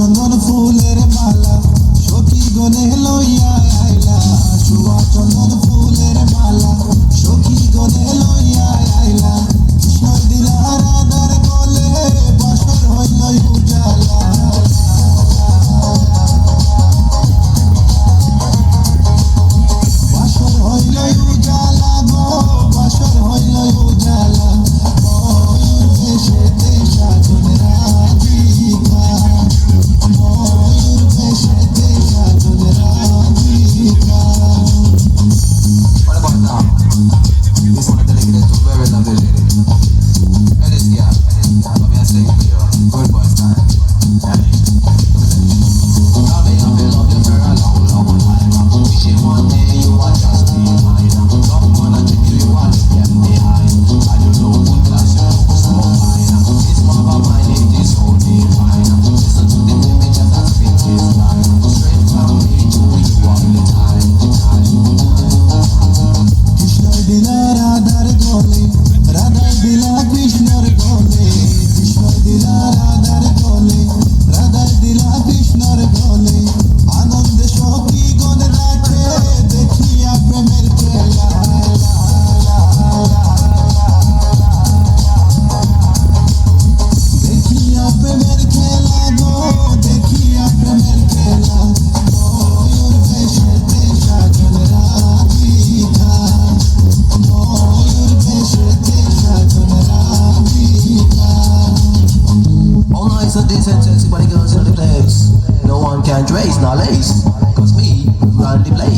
চন্দন ফুলের মালা সখী গনে লইয়া আইলা সুয়া চন্দন aktif lagi